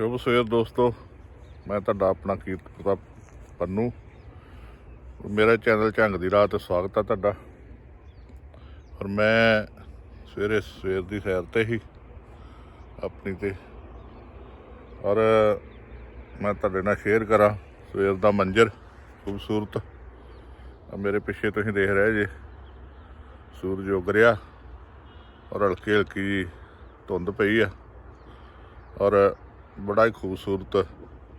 ਸ਼ੁਭ ਸਵੇਰ ਦੋਸਤੋ। ਮੈਂ ਤੁਹਾਡਾ ਆਪਣਾ ਕੀਰਤ ਪ੍ਰਤਾਪ ਪੰਨੂ। ਮੇਰਾ ਚੈਨਲ ਝੰਗ ਦੀ ਰਾਹ ਤੇ ਸਵਾਗਤ ਹੈ ਤੁਹਾਡਾ। ਔਰ ਮੈਂ ਸਵੇਰੇ ਸਵੇਰ ਦੀ ਸੈਰ ਤੇ ਹੀ ਆਪਣੀ ਤੇ। ਔਰ ਮੈਂ ਤੁਹਾਡੇ ਨਾਲ ਸ਼ੇਅਰ ਕਰਾਂ ਸਵੇਰ ਦਾ ਮੰਜ਼ਰ, ਖੂਬਸੂਰਤ। ਮੇਰੇ ਪਿੱਛੇ ਤੁਸੀਂ ਦੇਖ ਰਹੇ ਜੇ। ਸੂਰਜ ਉਗ ਰਿਹਾ ਔਰ ਹਲਕੀ ਹਲਕੀ ਧੁੰਦ ਪਈ ਆ। ਔਰ ਬੜਾ ਹੀ ਖੂਬਸੂਰਤ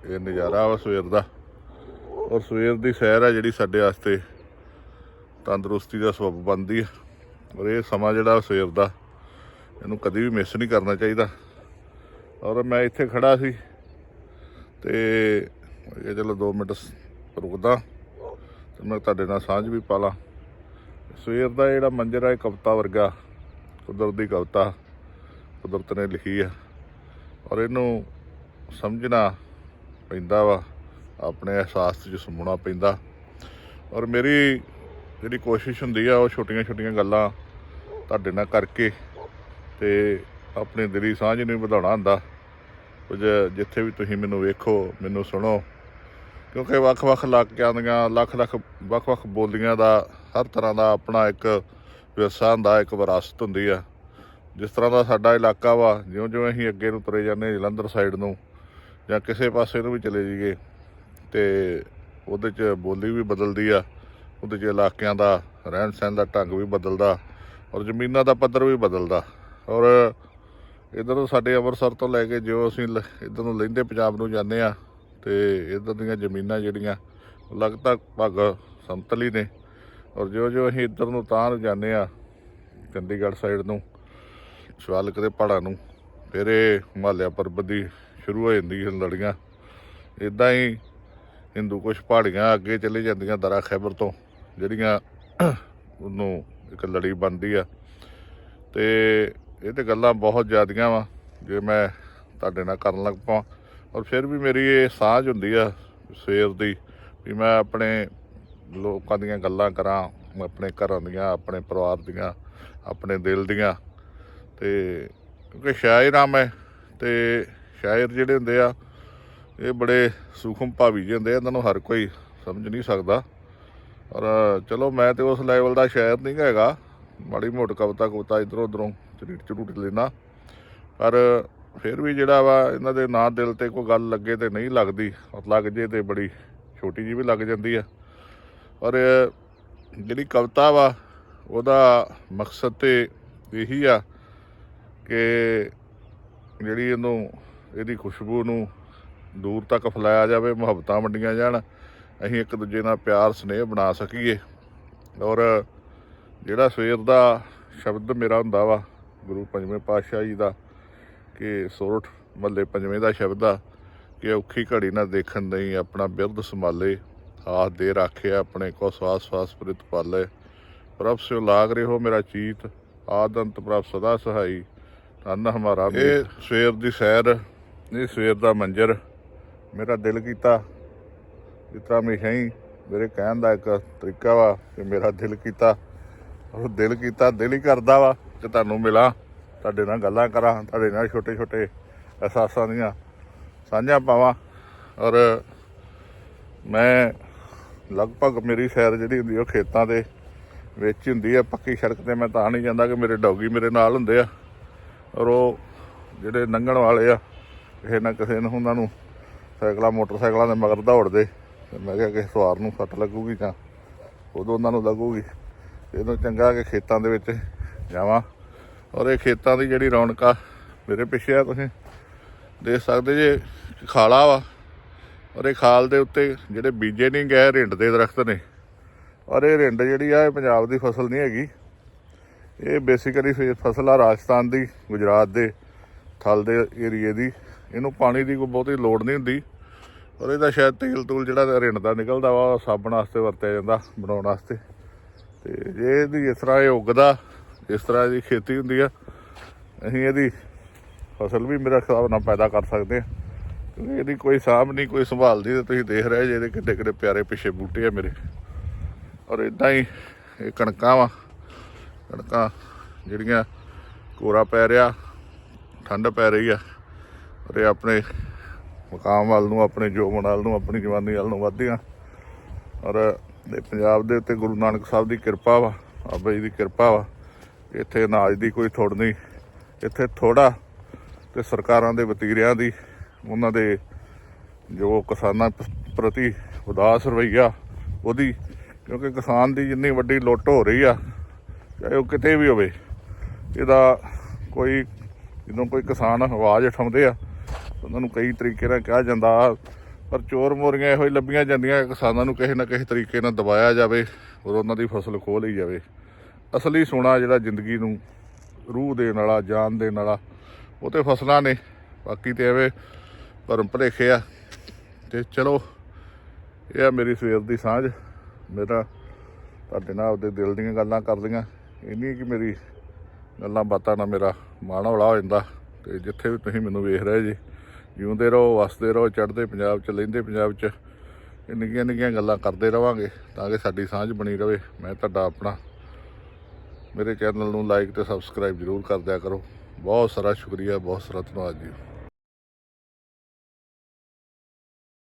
ਇਹ ਨਜ਼ਾਰਾ ਵਾ ਸਵੇਰ ਦਾ। ਔਰ ਸਵੇਰ ਦੀ ਸੈਰ ਆ ਜਿਹੜੀ ਸਾਡੇ ਵਾਸਤੇ ਤੰਦਰੁਸਤੀ ਦਾ ਸਬਬ ਬਣਦੀ ਆ। ਔਰ ਇਹ ਸਮਾਂ ਜਿਹੜਾ ਸਵੇਰ ਦਾ, ਇਹਨੂੰ ਕਦੀ ਵੀ ਮਿਸ ਨਹੀਂ ਕਰਨਾ ਚਾਹੀਦਾ। ਔਰ ਮੈਂ ਇੱਥੇ ਖੜਾ ਸੀ ਤੇ ਇਹ ਚਲੋ 2 ਮਿੰਟ ਰੁਕਦਾ, ਤੇ ਮੈਂ ਤੁਹਾਡੇ ਨਾਲ ਸਾਂਝ ਵੀ ਪਾ ਲਾਂ। ਸਵੇਰ ਦਾ ਜਿਹੜਾ ਮੰਜ਼ਰ ਹੈ ਕਵਿਤਾ ਵਰਗਾ, ਕੁਦਰਤ ਦੀ ਕਵਿਤਾ ਕੁਦਰਤ ਨੇ ਲਿਖੀ ਆ। ਔਰ ਇਹਨੂੰ ਸਮਝਣਾ ਪੈਂਦਾ ਵਾ, ਆਪਣੇ ਅਹਿਸਾਸ 'ਚ ਸਮੂਣਾ ਪੈਂਦਾ। ਔਰ ਮੇਰੀ ਜਿਹੜੀ ਕੋਸ਼ਿਸ਼ ਹੁੰਦੀ ਆ, ਉਹ ਛੋਟੀਆਂ ਛੋਟੀਆਂ ਗੱਲਾਂ ਤੁਹਾਡੇ ਨਾਲ ਕਰਕੇ ਤੇ ਆਪਣੀ ਦਿਲੀ ਸਾਂਝ ਨੂੰ ਵਧਾਉਣਾ ਹੁੰਦਾ। ਕੁਝ ਜਿੱਥੇ ਵੀ ਤੁਸੀਂ ਮੈਨੂੰ ਵੇਖੋ, ਮੈਨੂੰ ਸੁਣੋ। ਕਿਉਂਕਿ ਵੱਖ-ਵੱਖ ਇਲਾਕਿਆਂ ਦੀਆਂ ਲੱਖ-ਲੱਖ ਵੱਖ-ਵੱਖ ਬੋਲੀਆਂ ਦਾ, ਹਰ ਤਰ੍ਹਾਂ ਦਾ ਆਪਣਾ ਇੱਕ ਵਿਰਸਾ ਹੁੰਦਾ, ਇੱਕ ਵਿਰਾਸਤ ਹੁੰਦੀ ਆ। ਜਿਸ ਤਰ੍ਹਾਂ ਦਾ ਸਾਡਾ ਇਲਾਕਾ ਵਾ, ਜਿਉਂ-ਜਿਉਂ ਅਸੀਂ ਅੱਗੇ ਨੂੰ ਤੁਰੇ ਜਾਂਦੇ ਜਲੰਧਰ ਸਾਈਡ ਨੂੰ ਜਾਂ ਕਿਸੇ ਪਾਸੇ ਨੂੰ ਵੀ ਚਲੇ ਜਾਈਏ ਤੇ ਉਹਦੇ 'ਚ ਬੋਲੀ ਵੀ ਬਦਲਦੀ ਆ, ਉਹਦੇ 'ਚ ਇਲਾਕਿਆਂ ਦਾ ਰਹਿਣ ਸਹਿਣ ਦਾ ਢੰਗ ਵੀ ਬਦਲਦਾ ਔਰ ਜ਼ਮੀਨਾਂ ਦਾ ਪੱਧਰ ਵੀ ਬਦਲਦਾ। ਔਰ ਇਧਰੋਂ ਸਾਡੇ ਅੰਮ੍ਰਿਤਸਰ ਤੋਂ ਲੈ ਕੇ ਜਿਉਂ ਅਸੀਂ ਇਧਰ ਨੂੰ ਲਹਿੰਦੇ ਪੰਜਾਬ ਨੂੰ ਜਾਂਦੇ ਆ ਤੇ ਇਧਰ ਦੀਆਂ ਜ਼ਮੀਨਾਂ ਜਿਹੜੀਆਂ ਲਗਭਗ ਭਗ ਸਮਤਲ ਨੇ ਔਰ ਜਿਉਂ-ਜਿਉਂ ਅਸੀਂ ਇਧਰ ਨੂੰ ਤਾਂ ਨੂੰ ਜਾਂਦੇ ਆ, ਚੰਡੀਗੜ੍ਹ ਸਾਈਡ ਨੂੰ, ਸ਼ਿਵਾਲਿਕ ਦੇ ਪਹਾੜਾਂ ਨੂੰ, ਫਿਰ ਇਹ ਹਿਮਾਲਿਆ ਪਰਬਤ ਦੀ ਸ਼ੁਰੂ ਹੋ ਜਾਂਦੀ ਹੈ ਲੜੀਆਂ। ਇਦਾਂ ਹੀ ਹਿੰਦੂ ਕੁਸ਼ ਪਹਾੜੀਆਂ ਅੱਗੇ ਚਲੇ ਜਾਂਦੀਆਂ ਦਰਾ ਖੈਬਰ ਤੋਂ, ਜਿਹੜੀਆਂ ਉਹਨੂੰ ਇੱਕ ਲੜੀ ਬਣਦੀ ਆ। ਤੇ ਇਹ ਤੇ ਗੱਲਾਂ ਬਹੁਤ ਜ਼ਿਆਦੀਆਂ ਵਾ, ਜੇ ਮੈਂ ਤੁਹਾਡੇ ਨਾਲ ਕਰਨ ਲੱਗ ਪਾਂ ਔਰ ਫਿਰ ਵੀ ਮੇਰੀ ਇਹ ਸਾਂਝ ਹੁੰਦੀ ਆ ਸਵੇਰ ਦੀ ਵੀ ਮੈਂ ਆਪਣੇ ਲੋਕਾਂ ਦੀਆਂ ਗੱਲਾਂ ਕਰਾਂ ਆਪਣੇ ਘਰਾਂ ਦੀਆਂ, ਆਪਣੇ ਪਰਿਵਾਰ ਦੀਆਂ, ਆਪਣੇ ਦਿਲ ਦੀਆਂ। ਤੇ ਕਿਉਂਕਿ ਸ਼ਾਇਰ ਆ ਮੈਂ, ਤੇ ਸ਼ਾਇਰ ਜਿਹੜੇ ਹੁੰਦੇ ਆ, ਇਹ ਬੜੇ ਸੂਖਮ ਭਾਵੀ ਜਿਹੇ ਹੁੰਦੇ ਆ, ਇਹਨਾਂ ਨੂੰ ਹਰ ਕੋਈ ਸਮਝ ਨਹੀਂ ਸਕਦਾ। ਔਰ ਚਲੋ ਮੈਂ ਤੇ ਉਸ ਲੈਵਲ ਦਾ ਸ਼ਾਇਰ ਨਹੀਂ ਹੈਗਾ। ਮਾੜੀ ਮੋਟ ਕਵਿਤਾ ਕਵਿਤਾ ਇਧਰੋਂ ਉਧਰੋਂ ਚਰੀਟ ਚਰੂਟ ਲੈਣਾ ਪਰ ਫਿਰ ਵੀ ਜਿਹੜਾ ਵਾ, ਇਹਨਾਂ ਦੇ ਨਾਂ ਦਿਲ ਤੇ ਕੋਈ ਗੱਲ ਲੱਗੇ ਤੇ ਨਹੀਂ ਲੱਗਦੀ। ਔਰ ਲੱਗ ਜੇ ਤੇ ਬੜੀ ਛੋਟੀ ਜੀ ਵੀ ਲੱਗ ਜਾਂਦੀ ਆ। ਔਰ ਜਿਹੜੀ ਕਵਿਤਾ ਵਾ, ਉਹਦਾ ਮਕਸਦ ਤੇ ਇਹੀ ਆ ਕਿ ਜਿਹੜੀ ਇਹਨੂੰ ਇਹਦੀ ਖੁਸ਼ਬੂ ਨੂੰ ਦੂਰ ਤੱਕ ਫੈਲਾਇਆ ਜਾਵੇ ਮੁਹੱਬਤਾਂ ਵੰਡੀਆਂ ਜਾਣ ਅਸੀਂ ਇੱਕ ਦੂਜੇ ਨਾਲ ਪਿਆਰ ਸਨੇਹ ਬਣਾ ਸਕੀਏ। ਔਰ ਜਿਹੜਾ ਸਵੇਰ ਦਾ ਸ਼ਬਦ ਮੇਰਾ ਹੁੰਦਾ ਵਾ ਗੁਰੂ ਪੰਜਵੇਂ ਪਾਤਸ਼ਾਹ ਜੀ ਦਾ ਕਿ ਸੋਰਠ ਮੱਲੇ ਪੰਜਵੇਂ ਦਾ ਸ਼ਬਦ ਆ ਕਿ ਔਖੀ ਘੜੀ ਨਾ ਦੇਖਣ ਨਹੀਂ ਆਪਣਾ ਬਿਰਧ ਸੰਭਾਲੇ ਆਸ ਦੇ ਰਾਖਿਆ ਆਪਣੇ ਕੋ ਸਵਾਸ ਸਵਾਸ ਪ੍ਰਿਤ ਪਾਲੇ। ਪ੍ਰਭ ਸਿਓ ਲਾਗ ਰਹੇ ਹੋ ਮੇਰਾ ਚੀਤ ਆਦੰਤ ਪ੍ਰਭ ਸਦਾ ਸਹਾਈ। ਧੰਨ ਹਮਾਰਾ ਇਹ ਸਵੇਰ ਦੀ ਸੈਰ ਇਹ ਸਵੇਰ ਦਾ ਮੰਜ਼ਰ। ਮੇਰਾ ਦਿਲ ਕੀਤਾ। ਜਿਸ ਤਰ੍ਹਾਂ ਹਮੇਸ਼ਾ ਹੀ ਮੇਰੇ ਕਹਿਣ ਦਾ ਇੱਕ ਤਰੀਕਾ ਵਾ ਕਿ ਮੇਰਾ ਦਿਲ ਕੀਤਾ। ਉਹ ਦਿਲ ਕੀਤਾ, ਦਿਲ ਹੀ ਕਰਦਾ ਵਾ ਕਿ ਤੁਹਾਨੂੰ ਮਿਲਾਂ। ਤੁਹਾਡੇ ਨਾਲ ਗੱਲਾਂ ਕਰਾਂ, ਤੁਹਾਡੇ ਨਾਲ ਛੋਟੇ ਛੋਟੇ ਅਹਿਸਾਸਾਂ ਦੀਆਂ ਸਾਂਝਾਂ ਪਾਵਾਂ। ਔਰ ਮੈਂ ਲਗਭਗ ਮੇਰੀ ਸੈਰ ਜਿਹੜੀ ਹੁੰਦੀ ਉਹ ਖੇਤਾਂ ਦੇ ਵਿੱਚ ਹੀ ਹੁੰਦੀ ਆ। ਪੱਕੀ ਸੜਕ ਤੇ ਮੈਂ ਤਾਂ ਨਹੀਂ ਜਾਂਦਾ ਕਿ ਮੇਰੇ ਡੌਗੀ ਮੇਰੇ ਨਾਲ ਹੁੰਦੇ ਆ। ਔਰ ਉਹ ਜਿਹੜੇ ਲੰਘਣ ਵਾਲੇ ਆ ਕਿਸੇ ਨਾ ਕਿਸੇ ਨੂੰ ਉਹਨਾਂ ਨੂੰ ਸਾਈਕਲਾਂ, ਮੋਟਰਸਾਈਕਲਾਂ ਦੇ ਮਗਰ ਦੌੜਦੇ। ਤੇ ਮੈਂ ਕਿਹਾ ਕਿ ਸਵਾਰ ਨੂੰ ਸੱਟ ਲੱਗੂਗੀ ਜਾਂ ਉਦੋਂ ਉਹਨਾਂ ਨੂੰ ਲੱਗੂਗੀ। ਇਹਨੂੰ ਚੰਗਾ ਕਿ ਖੇਤਾਂ ਦੇ ਵਿੱਚ ਜਾਵਾਂ। ਔਰ ਇਹ ਖੇਤਾਂ ਦੀ ਜਿਹੜੀ ਰੌਣਕ ਆ, ਮੇਰੇ ਪਿੱਛੇ ਆ ਤੁਸੀਂ ਦੇਖ ਸਕਦੇ ਜੇ ਖਾਲਾ ਵਾ। ਔਰ ਇਹ ਖਾਲ ਦੇ ਉੱਤੇ ਜਿਹੜੇ ਬੀਜੇ ਨਹੀਂ ਗਏ, ਰਿੰਡ ਦੇ ਦਰਖਤ ਨੇ। ਔਰ ਇਹ ਰਿੰਡ ਜਿਹੜੀ ਆ, ਇਹ ਪੰਜਾਬ ਦੀ ਫਸਲ ਨਹੀਂ ਹੈਗੀ। ਇਹ ਬੇਸਿਕਲੀ ਫਸਲ ਆ ਰਾਜਸਥਾਨ ਦੀ, ਗੁਜਰਾਤ ਦੇ ਥਲ ਦੇ ਏਰੀਏ ਦੀ। ਇਹਨੂੰ ਪਾਣੀ ਦੀ ਕੋਈ ਬਹੁਤੀ ਲੋੜ ਨਹੀਂ ਹੁੰਦੀ। ਔਰ ਇਹਦਾ ਸ਼ਾਇਦ ਤੇਲ ਤੂਲ ਜਿਹੜਾ ਰਿੰਡ ਦਾ ਨਿਕਲਦਾ ਵਾ, ਉਹ ਸਾਬਣ ਵਾਸਤੇ ਵਰਤਿਆ ਜਾਂਦਾ, ਬਣਾਉਣ ਵਾਸਤੇ। ਤੇ ਜੇ ਇਹਦੀ ਇਸ ਤਰ੍ਹਾਂ ਇਹ ਉੱਗਦਾ, ਇਸ ਤਰ੍ਹਾਂ ਇਹਦੀ ਖੇਤੀ ਹੁੰਦੀ ਆ, ਅਸੀਂ ਇਹਦੀ ਫਸਲ ਵੀ ਮੇਰਾ ਹਿਸਾਬ ਨਾਲ ਪੈਦਾ ਕਰ ਸਕਦੇ ਆ। ਕਿਉਂਕਿ ਇਹਦੀ ਕੋਈ ਸਾਂਭ ਨਹੀਂ, ਕੋਈ ਸੰਭਾਲਦੀ ਤੇ ਤੁਸੀਂ ਦੇਖ ਰਹੇ ਜੇ ਇਹਦੇ ਕਿੱਡੇ ਕਿੱਡੇ ਪਿਆਰੇ ਪਿੱਛੇ ਬੂਟੇ ਆ ਮੇਰੇ। ਔਰ ਇਦਾਂ ਹੀ ਇਹ ਕਣਕਾਂ ਵਾ, ਕਣਕਾਂ ਜਿਹੜੀਆਂ ਕੋਰਾ ਪੈ ਰਿਹਾ, ਠੰਡ ਪੈ ਰਹੀ ਆ। ਔਰ ਆਪਣੇ ਮਕਾਮ ਵੱਲ ਨੂੰ, ਆਪਣੇ ਜੋਬਨ ਵੱਲ ਨੂੰ, ਆਪਣੀ ਜਵਾਨੀ ਵੱਲ ਨੂੰ ਵਧਦੀਆਂ। ਔਰ ਇਹ ਪੰਜਾਬ ਦੇ ਉੱਤੇ ਗੁਰੂ ਨਾਨਕ ਸਾਹਿਬ ਦੀ ਕਿਰਪਾ ਵਾ, ਬਾਬਾ ਜੀ ਦੀ ਕਿਰਪਾ ਵਾ। ਇੱਥੇ ਅਨਾਜ ਦੀ ਕੋਈ ਥੋੜ ਨਹੀਂ। ਇੱਥੇ ਥੋੜਾ ਤੇ ਸਰਕਾਰਾਂ ਦੇ ਵਤੀਰਿਆਂ ਦੀ, ਉਹਨਾਂ ਦੇ ਜੋ ਕਿਸਾਨਾਂ ਪ੍ਰਤੀ ਉਦਾਸ ਰਵੱਈਆ, ਉਹਦੀ, ਕਿਉਂਕਿ ਕਿਸਾਨ ਦੀ ਜਿੰਨੀ ਵੱਡੀ ਲੁੱਟ ਹੋ ਰਹੀ ਆ, ਚਾਹੇ ਉਹ ਕਿਤੇ ਵੀ ਹੋਵੇ, ਇਹਦਾ ਕੋਈ, ਜਦੋਂ ਕੋਈ ਕਿਸਾਨ ਆਵਾਜ਼ ਉਠਾਉਂਦੇ ਆ ਉਹਨਾਂ ਨੂੰ ਕਈ ਤਰੀਕੇ ਨਾਲ ਕਿਹਾ ਜਾਂਦਾ, ਪਰ ਚੋਰ ਮੋਰੀਆਂ ਇਹੋ ਹੀ ਲੱਭੀਆਂ ਜਾਂਦੀਆਂ, ਕਿਸਾਨਾਂ ਨੂੰ ਕਿਸੇ ਨਾ ਕਿਸੇ ਤਰੀਕੇ ਨਾਲ ਦਬਾਇਆ ਜਾਵੇ ਔਰ ਉਹਨਾਂ ਦੀ ਫਸਲ ਖੋਹ ਲਈ ਜਾਵੇ। ਅਸਲੀ ਸੋਨਾ ਜਿਹੜਾ ਜ਼ਿੰਦਗੀ ਨੂੰ ਰੂਹ ਦੇਣ ਵਾਲਾ, ਜਾਨ ਦੇਣ ਵਾਲਾ, ਉਹ ਤੇ ਫਸਲਾਂ ਨੇ, ਬਾਕੀ ਤੇ ਐਵੇਂ ਭਰਮ ਭਲੇਖੇ ਆ। ਤੇ ਚਲੋ, ਇਹ ਆ ਮੇਰੀ ਸਵੇਰ ਦੀ ਸਾਂਝ। ਮੇਰਾ ਤੁਹਾਡੇ ਨਾਲ ਆਪਦੇ ਦਿਲ ਦੀਆਂ ਗੱਲਾਂ ਕਰ ਲਈਆਂ। ਇਹ ਨਹੀਂ ਕਿ ਮੇਰੀ ਗੱਲਾਂ ਬਾਤਾਂ ਨਾਲ ਮੇਰਾ ਮਾਣ ਹੌਲਾ ਹੋ ਜਾਂਦਾ। ਤੇ ਜਿੱਥੇ ਵੀ ਤੁਸੀਂ ਮੈਨੂੰ ਵੇਖ ਰਹੇ ਜੀ ਜਿਉਂਦੇ ਰਹੋ, ਵਸਦੇ ਰਹੋ, ਚੜ੍ਹਦੇ ਪੰਜਾਬ ਚ, ਲੈਂਦੇ ਪੰਜਾਬ ਚ। ਇਹ ਨਿੱਕੀਆਂ ਨਿੱਕੀਆਂ ਗੱਲਾਂ ਕਰਦੇ ਰਵਾਂਗੇ ਤਾਂ ਕਿ ਸਾਡੀ ਸਾਂਝ ਬਣੀ ਰਵੇ। ਮੈਂ ਤੁਹਾਡਾ ਆਪਣਾ, ਮੇਰੇ ਚੈਨਲ ਨੂੰ ਲਾਈਕ ਤੇ ਸਬਸਕ੍ਰਾਈਬ ਜ਼ਰੂਰ ਕਰ ਦਿਆ ਕਰੋ। ਬਹੁਤ ਸਾਰਾ ਸ਼ੁਕਰੀਆ, ਬਹੁਤ ਸਾਰਾ ਧੰਨਵਾਦ ਜੀ।